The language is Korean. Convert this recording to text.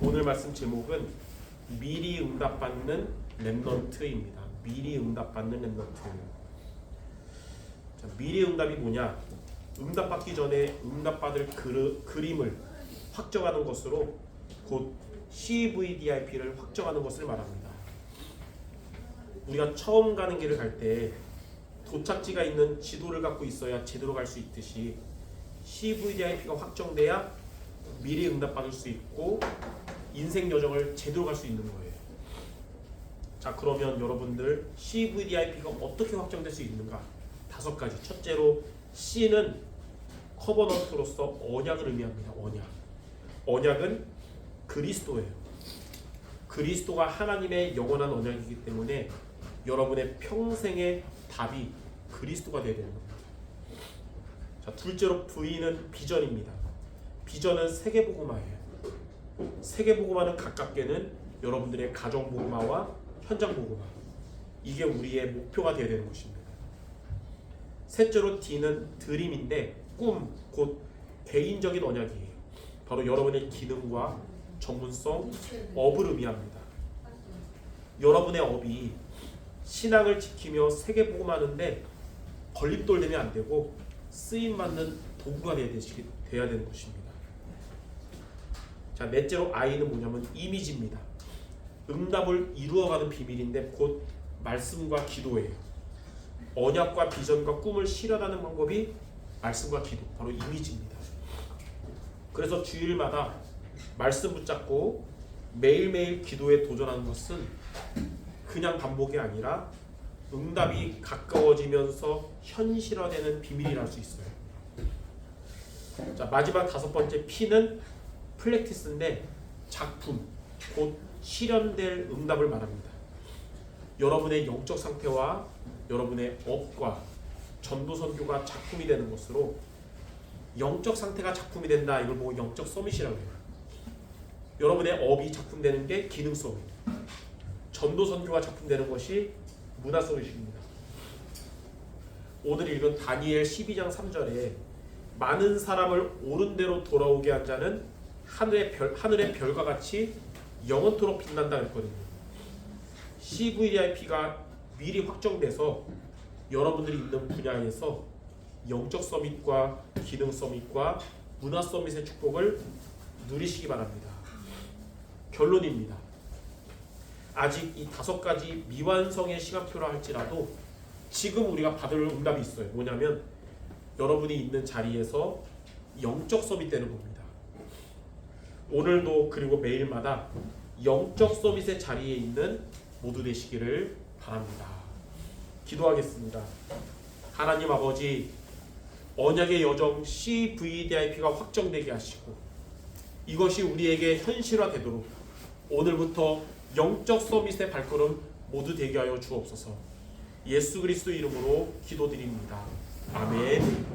오늘 말씀 제목은 미리 응답받는 랩넌트입니다. 미리 응답받는 랩넌트. 자, 미리 응답이 뭐냐? 응답받기 전에 응답받을 그르, 그림을 확정하는 것으로 곧 CVDIP를 확정하는 것을 말합니다. 우리가 처음 가는 길을 갈 때 도착지가 있는 지도를 갖고 있어야 제대로 갈 수 있듯이 CVDIP가 확정돼야 미리 응답받을 수 있고 인생 여정을 제대로 갈 수 있는 거예요. 자 그러면 여러분들 CVDIP가 어떻게 확정될 수 있는가? 다섯 가지. 첫째로 C는 커버넌트로서 언약을 의미합니다. 언약. 언약은 그리스도예요. 그리스도가 하나님의 영원한 언약이기 때문에 여러분의 평생의 답이 그리스도가 되어야 되는 겁니다. 자, 둘째로 V는 비전입니다. 비전은 세계복음화예요. 세계복음화는 가깝게는 여러분들의 가정복음화와 현장복음화. 이게 우리의 목표가 되어야 되는 것입니다. 셋째로 D는 드림인데 꿈, 곧 개인적인 언약이에요. 바로 여러분의 기능과 전문성, 업을 의미합니다. 여러분의 업이 신앙을 지키며 세계복음하는데 걸림돌 되면 안 되고 쓰임 받는 도구가 돼야 되는 것입니다. 자 넷째로 I는 뭐냐면 이미지입니다. 응답을 이루어가는 비밀인데 곧 말씀과 기도예요. 언약과 비전과 꿈을 실현하는 방법이 말씀과 기도, 바로 이미지입니다. 그래서 주일마다 말씀 붙잡고 매일매일 기도에 도전하는 것은 그냥 반복이 아니라 응답이 가까워지면서 현실화되는 비밀이라 할 수 있어요. 자 마지막 다섯 번째 P는 플렉티스인데 작품 곧 실현될 응답을 말합니다. 여러분의 영적 상태와 여러분의 업과 전도 선교가 작품이 되는 것으로 영적 상태가 작품이 된다 이걸 보고 영적 서밋이라고 해요. 여러분의 업이 작품되는 게 기능 서밋. 전도 선교가 작품되는 것이 문화 서밋입니다. 오늘 읽은 다니엘 12장 3절에 많은 사람을 옳은 대로 돌아오게 한 자는 하늘의 별 하늘의 별과 같이 영원토록 빛난다 그랬거든요. CVIP가 미리 확정돼서 여러분들이 있는 분야에서 영적 서밋과 기능 서밋과 문화 서밋의 축복을 누리시기 바랍니다. 결론입니다. 아직 이 다섯 가지 미완성의 시간표라 할지라도 지금 우리가 받을 응답이 있어요. 뭐냐면 여러분이 있는 자리에서 영적 서밋 되는 겁니다. 오늘도 그리고 매일마다 영적 서밋의 자리에 있는 모두 되시기를 바랍니다. 기도하겠습니다. 하나님 아버지 언약의 여정 CVDIP가 확정되게 하시고 이것이 우리에게 현실화되도록 오늘부터 영적 서밋의 발걸음 모두 되게 하여 주옵소서. 예수 그리스도 이름으로 기도드립니다. 아멘.